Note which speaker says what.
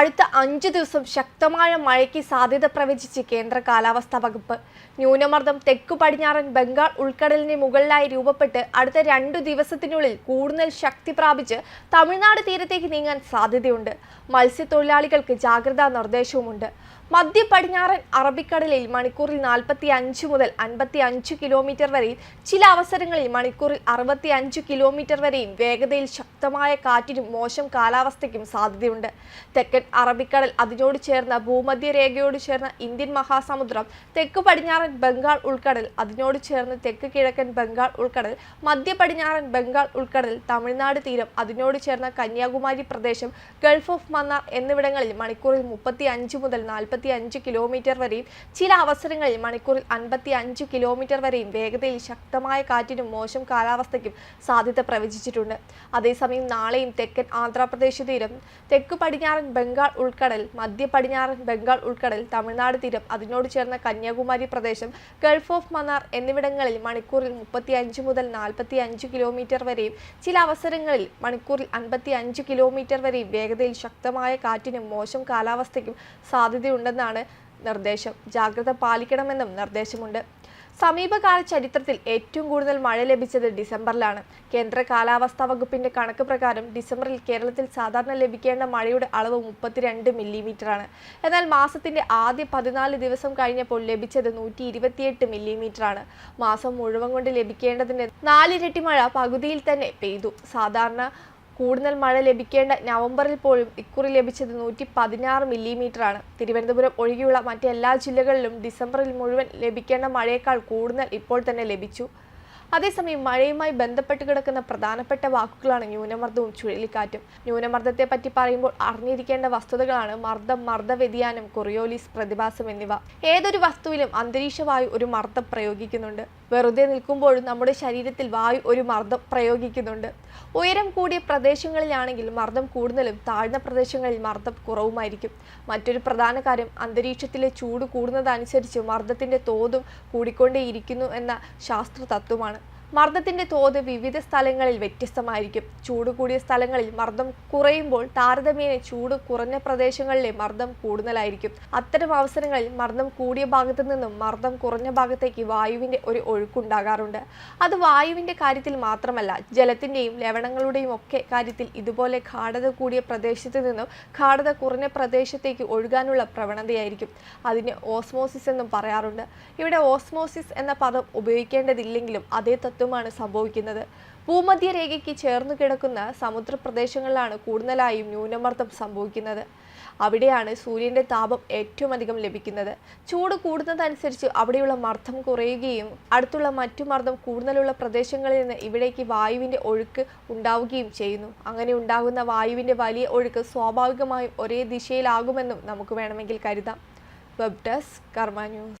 Speaker 1: അടുത്ത അഞ്ചു ദിവസം ശക്തമായ മഴയ്ക്ക് സാധ്യത പ്രവചിച്ച് കേന്ദ്ര കാലാവസ്ഥാ വകുപ്പ്. ന്യൂനമർദ്ദം തെക്കു പടിഞ്ഞാറൻ ബംഗാൾ ഉൾക്കടലിന് മുകളിലായി രൂപപ്പെട്ട് അടുത്ത രണ്ടു ദിവസത്തിനുള്ളിൽ കൂടുതൽ ശക്തി പ്രാപിച്ച് തമിഴ്നാട് തീരത്തേക്ക് നീങ്ങാൻ സാധ്യതയുണ്ട്. മത്സ്യത്തൊഴിലാളികൾക്ക് ജാഗ്രതാ നിർദ്ദേശവുമുണ്ട്. മധ്യ പടിഞ്ഞാറൻ അറബിക്കടലിൽ മണിക്കൂറിൽ നാൽപ്പത്തി അഞ്ച് മുതൽ അൻപത്തി അഞ്ച് കിലോമീറ്റർ വരെയും ചില അവസരങ്ങളിൽ മണിക്കൂറിൽ അറുപത്തി അഞ്ച് കിലോമീറ്റർ വരെയും വേഗതയിൽ ശക്തമായ കാറ്റിനും മോശം കാലാവസ്ഥയ്ക്കും സാധ്യതയുണ്ട്. തെക്കൻ അറബിക്കടൽ അതിനോട് ചേർന്ന ഭൂമധ്യരേഖയോട് ചേർന്ന ഇന്ത്യൻ മഹാസമുദ്രം തെക്ക് പടിഞ്ഞാറൻ ബംഗാൾ ഉൾക്കടൽ അതിനോട് ചേർന്ന് തെക്ക് കിഴക്കൻ ബംഗാൾ ഉൾക്കടൽ മധ്യ പടിഞ്ഞാറൻ ബംഗാൾ ഉൾക്കടൽ തമിഴ്നാട് തീരം അതിനോട് ചേർന്ന കന്യാകുമാരി പ്രദേശം ഗൾഫ് ഓഫ് മന്നാർ എന്നിവിടങ്ങളിൽ മണിക്കൂറിൽ മുപ്പത്തി മുതൽ നാൽപ്പത്തി അഞ്ച് കിലോമീറ്റർ വരെയും ചില അവസരങ്ങളിൽ മണിക്കൂറിൽ അൻപത്തി അഞ്ച് കിലോമീറ്റർ വരെയും വേഗതയിൽ ശക്തമായ കാറ്റിനും മോശം കാലാവസ്ഥയ്ക്കും സാധ്യത പ്രവചിച്ചിട്ടുണ്ട്. അതേസമയം നാളെയും തെക്കൻ ആന്ധ്രാപ്രദേശ് തീരം തെക്ക് പടിഞ്ഞാറൻ ബംഗാൾ ഉൾക്കടൽ മധ്യ പടിഞ്ഞാറൻ ബംഗാൾ ഉൾക്കടൽ തമിഴ്നാട് തീരം അതിനോട് ചേർന്ന കന്യാകുമാരി പ്രദേശം ഗൾഫ് ഓഫ് മന്നാർ എന്നിവിടങ്ങളിൽ മണിക്കൂറിൽ മുപ്പത്തി അഞ്ച് മുതൽ നാൽപ്പത്തി അഞ്ച് കിലോമീറ്റർ വരെയും ചില അവസരങ്ങളിൽ മണിക്കൂറിൽ അൻപത്തി അഞ്ച് കിലോമീറ്റർ വരെയും വേഗതയിൽ ശക്തമായ കാറ്റിനും മോശം കാലാവസ്ഥയ്ക്കും സാധ്യതയുണ്ടെന്നാണ് നിർദ്ദേശം. ജാഗ്രത പാലിക്കണമെന്നും നിർദ്ദേശമുണ്ട്. സമീപകാല ചരിത്രത്തിൽ ഏറ്റവും കൂടുതൽ മഴ ലഭിച്ചത് ഡിസംബറിലാണ്. കേന്ദ്ര കാലാവസ്ഥാ വകുപ്പിന്റെ കണക്ക് പ്രകാരം ഡിസംബറിൽ കേരളത്തിൽ സാധാരണ ലഭിക്കേണ്ട മഴയുടെ അളവ് മുപ്പത്തിരണ്ട് മില്ലിമീറ്ററാണ്. എന്നാൽ മാസത്തിന്റെ ആദ്യ പതിനാല് ദിവസം കഴിഞ്ഞപ്പോൾ ലഭിച്ചത് നൂറ്റി ഇരുപത്തിയെട്ട് മില്ലിമീറ്ററാണ്. മാസം മുഴുവൻ കൊണ്ട് ലഭിക്കേണ്ടതിന്റെ നാലിരട്ടി മഴ പകുതിയിൽ തന്നെ പെയ്തു. സാധാരണ കൂടുതൽ മഴ ലഭിക്കേണ്ട നവംബറിൽ പോലും ഇക്കുറി ലഭിച്ചത് നൂറ്റി പതിനാറ് മില്ലിമീറ്ററാണ്. തിരുവനന്തപുരം ഒഴികെയുള്ള മറ്റെല്ലാ ജില്ലകളിലും ഡിസംബറിൽ മുഴുവൻ ലഭിക്കേണ്ട മഴയേക്കാൾ കൂടുതൽ ഇപ്പോൾ തന്നെ ലഭിച്ചു. അതേസമയം മഴയുമായി ബന്ധപ്പെട്ട് കിടക്കുന്ന പ്രധാനപ്പെട്ട വാക്കുകളാണ് ന്യൂനമർദ്ദവും ചുഴലിക്കാറ്റും. ന്യൂനമർദ്ദത്തെ പറ്റി പറയുമ്പോൾ അറിഞ്ഞിരിക്കേണ്ട വസ്തുതകളാണ് മർദ്ദം മർദ്ദ വ്യതിയാനം കൊറിയോലിസ് പ്രതിഭാസം എന്നിവ. ഏതൊരു വസ്തുവിലും അന്തരീക്ഷമായി ഒരു മർദ്ദം പ്രയോഗിക്കുന്നുണ്ട്. വെറുതെ നിൽക്കുമ്പോഴും നമ്മുടെ ശരീരത്തിൽ വായു ഒരു മർദ്ദം പ്രയോഗിക്കുന്നുണ്ട്. ഉയരം കൂടിയ പ്രദേശങ്ങളിലാണെങ്കിൽ മർദ്ദം കൂടുതലും താഴ്ന്ന പ്രദേശങ്ങളിൽ മർദ്ദം കുറവുമായിരിക്കും. മറ്റൊരു പ്രധാന കാര്യം അന്തരീക്ഷത്തിലെ ചൂട് കൂടുന്നതനുസരിച്ച് മർദ്ദത്തിന്റെ തോതും കൂടിക്കൊണ്ടേയിരിക്കുന്നു എന്ന ശാസ്ത്ര തത്വമാണ് മർദ്ദത്തിന്റെ തോത് വിവിധ സ്ഥലങ്ങളിൽ വ്യത്യസ്തമായിരിക്കും. ചൂട് കൂടിയ സ്ഥലങ്ങളിൽ മർദ്ദം കുറയുമ്പോൾ താരതമ്യേന ചൂട് കുറഞ്ഞ പ്രദേശങ്ങളിലെ മർദ്ദം കൂടുതലായിരിക്കും. അത്തരം അവസരങ്ങളിൽ മർദ്ദം കൂടിയ ഭാഗത്തു നിന്നും മർദ്ദം കുറഞ്ഞ ഭാഗത്തേക്ക് വായുവിന്റെ ഒരു ഒഴുക്കുണ്ടാകാറുണ്ട്. അത് വായുവിന്റെ കാര്യത്തിൽ മാത്രമല്ല ജലത്തിന്റെയും ലവണങ്ങളുടെയും ഒക്കെ കാര്യത്തിൽ ഇതുപോലെ ഗാഠത കൂടിയ പ്രദേശത്ത് നിന്നും ഗാഠത കുറഞ്ഞ പ്രദേശത്തേക്ക് ഒഴുകാനുള്ള പ്രവണതയായിരിക്കും. അതിന് ഓസ്മോസിസ് എന്നും പറയാറുണ്ട്. ഇവിടെ ഓസ്മോസിസ് എന്ന പദം ഉപയോഗിക്കേണ്ടതില്ലെങ്കിലും അതേ തത്വമാണ് സംഭവിക്കുന്നത്. ഭൂമധ്യരേഖയ്ക്ക് ചേർന്നു കിടക്കുന്ന സമുദ്രപ്രദേശങ്ങളിലാണ് കൂടുതലായും ന്യൂനമർദ്ദം സംഭവിക്കുന്നത്. അവിടെയാണ് സൂര്യന്റെ താപം ഏറ്റവും അധികം ലഭിക്കുന്നത്. ചൂട് കൂടുന്നതനുസരിച്ച് അവിടെയുള്ള മർദ്ദം കുറയുകയും അടുത്തുള്ള മറ്റു മർദ്ദം കൂടുതലുള്ള പ്രദേശങ്ങളിൽ നിന്ന് ഇവിടേക്ക് വായുവിന്റെ ഒഴുക്ക് ഉണ്ടാവുകയും ചെയ്യുന്നു. അങ്ങനെ ഉണ്ടാകുന്ന വായുവിന്റെ വലിയ ഒഴുക്ക് സ്വാഭാവികമായും ഒരേ ദിശയിലാകുമെന്നും നമുക്ക് വേണമെങ്കിൽ കരുതാം. Web desk Karma news.